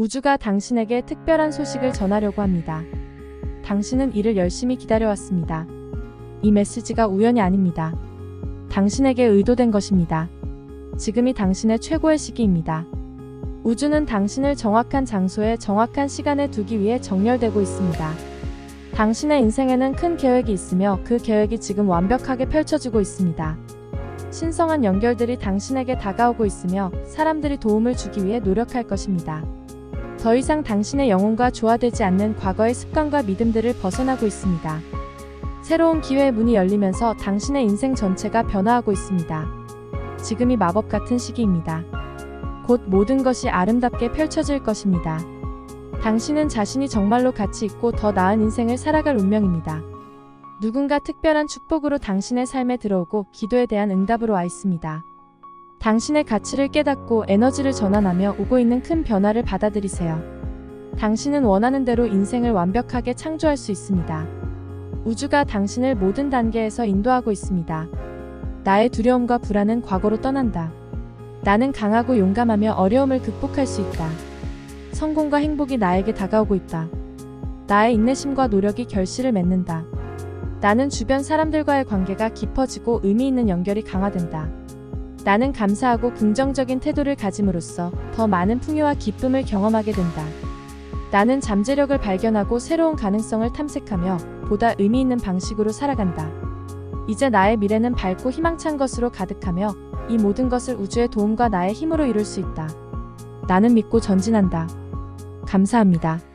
우주가 당신에게 특별한 소식을 전하려고 합니다. 당신은 이를 열심히 기다려왔습니다. 이 메시지가 우연이 아닙니다. 당신에게 의도된 것입니다. 지금이 당신의 최고의 시기입니다. 우주는 당신을 정확한 장소에 정확한 시간에 두기 위해 정렬되고 있습니다. 당신의 인생에는 큰 계획이 있으며 그 계획이 지금 완벽하게 펼쳐지고 있습니다. 신성한 연결들이 당신에게 다가오고 있으며 사람들이 도움을 주기 위해 노력할 것입니다. 더 이상 당신의 영혼과 조화되지 않는 과거의 습관과 믿음들을 벗어나고 있습니다. 새로운 기회의 문이 열리면서 당신의 인생 전체가 변화하고 있습니다. 지금이 마법 같은 시기입니다. 곧 모든 것이 아름답게 펼쳐질 것입니다. 당신은 자신이 정말로 가치 있고 더 나은 인생을 살아갈 운명입니다. 누군가 특별한 축복으로 당신의 삶에 들어오고 기도에 대한 응답으로 와 있습니다. 당신의 가치를 깨닫고 에너지를 전환하며 오고 있는 큰 변화를 받아들이세요. 당신은 원하는 대로 인생을 완벽하게 창조할 수 있습니다. 우주가 당신을 모든 단계에서 인도하고 있습니다. 나의 두려움과 불안은 과거로 떠난다. 나는 강하고 용감하며 어려움을 극복할 수 있다. 성공과 행복이 나에게 다가오고 있다. 나의 인내심과 노력이 결실을 맺는다. 나는 주변 사람들과의 관계가 깊어지고 의미 있는 연결이 강화된다. 나는 감사하고 긍정적인 태도를 가짐으로써 더 많은 풍요와 기쁨을 경험하게 된다. 나는 잠재력을 발견하고 새로운 가능성을 탐색하며 보다 의미 있는 방식으로 살아간다. 이제 나의 미래는 밝고 희망찬 것으로 가득하며 이 모든 것을 우주의 도움과 나의 힘으로 이룰 수 있다. 나는 믿고 전진한다. 감사합니다.